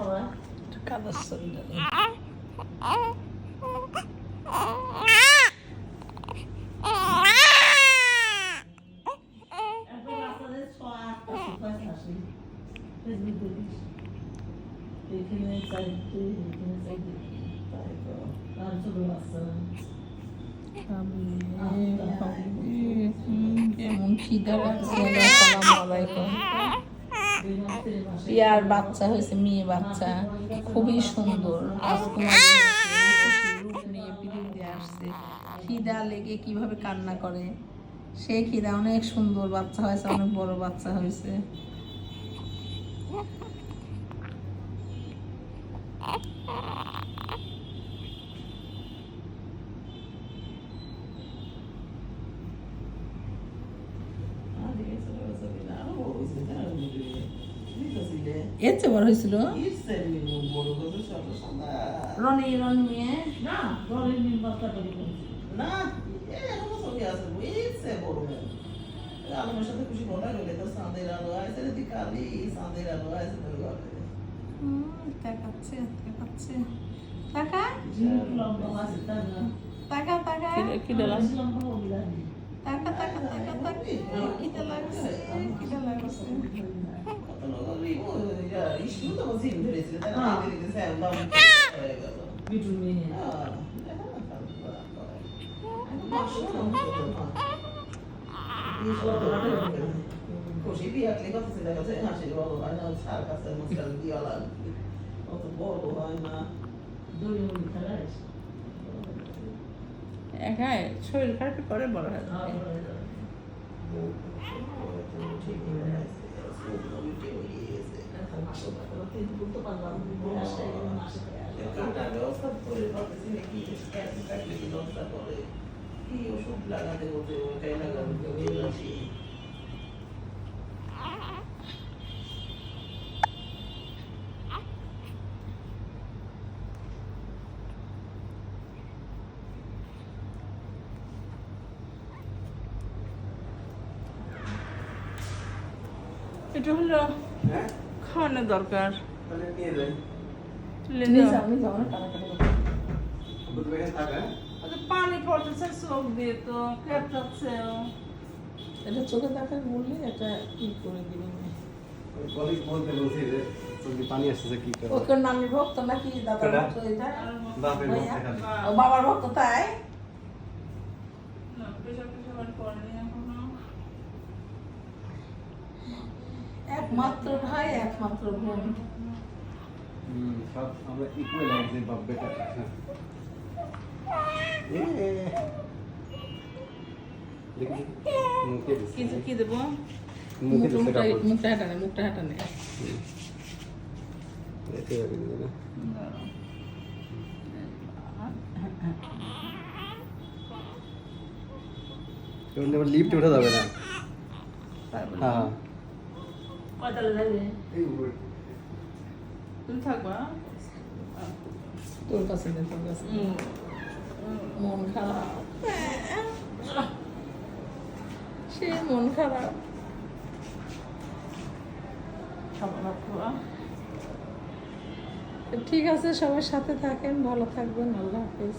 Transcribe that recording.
falar? Tocava samba. Ele tem mensagem de tudo, ele tem mensagem de tudo. Fala sobre maçã. Tá bem. Hum, hum, não te dá uma falar mal aí, então. পিয়ার বাচ্চা হয়েছে, মেয়ে বাচ্চা। খুবই সুন্দর। নিয়ে আসছে। খিদা লেগে কীভাবে কান্না করে? সে খিদা অনেক সুন্দর বাচ্চা হয়েছে, অনেক বড় বাচ্চা হয়েছে ছোট ছবি না ও হইছে না দিতেছিলে এর চেয়ে বড় হয়েছিল? সাদা রনি রনি মেয়ে না না আলমের সাথে খুশি কথা বলে তো সাঁদের আলো আছে রে কালি সাঁদের আলো আছে তো হুম, তাকাচ্ছে তাকাচ্ছে তাকা লম্বা আছে তার না তাকা তাকা লাগছে? লম্বা তাকা তাকা তাকা তাকা লাগছে কত লোক রিমো ইস্যু তো বসে ধরেছিল আগে দিতে একদম হয়ে গেল বিটু মেয়ে না খুশি বিয়া ক্লিক করতেছে দেখা যাচ্ছে হাসি বড় হয় না সার কাছে মুসকাল দিয়া লাগবে অত বড় হয় না দুই মিনিট খেলাইস একাই শরীর খারাপ করে বড় হয় ঠিকই হয়ে আছে কাটা ব্যবস্থা করে ভাবতেছি নাকি স্ক্যান কাটলে কি ব্যবস্থা করে কি ওষুধ লাগাতে বলতে ওটাই লাগানো বলছি এটা হলো হ্যাঁ খাওয়ানোর দরকার তাহলে নিয়ে যাই নিয়ে যাও নিয়ে যাও না থাকা আচ্ছা, পানি পড়তেছে চোখ দিয়ে তো কেটাচ্ছে এটা চোখে দেখার বললে এটা ই করে দিবি। কলিগ বলতে বলছি যে তুমি পানি আসছে কি করো ওকে নামি ভক্ত নাকি? দাদা ভক্ত এটা? বাপের ভাইয়া? ও বাবার ভক্ত তাই? না একমাত্র ভাই একমাত্র বোন। সব আমরা ইকুয়াল একদিন বাপ বেটা। এ কি দেবো? মুখটা মুখটা হাঁটানে মুখটা হাঁটানে লিফট উঠে যাবে না। হ্যাঁ। কয়টা লাগবে তুমি থাকবা? তোর কাছে নে তোর কাছে মন খারাপ। সে মন খারাপ। ঠিক আছে সবার সাথে থাকেন ভালো থাকবেন আল্লাহ হাফিজ।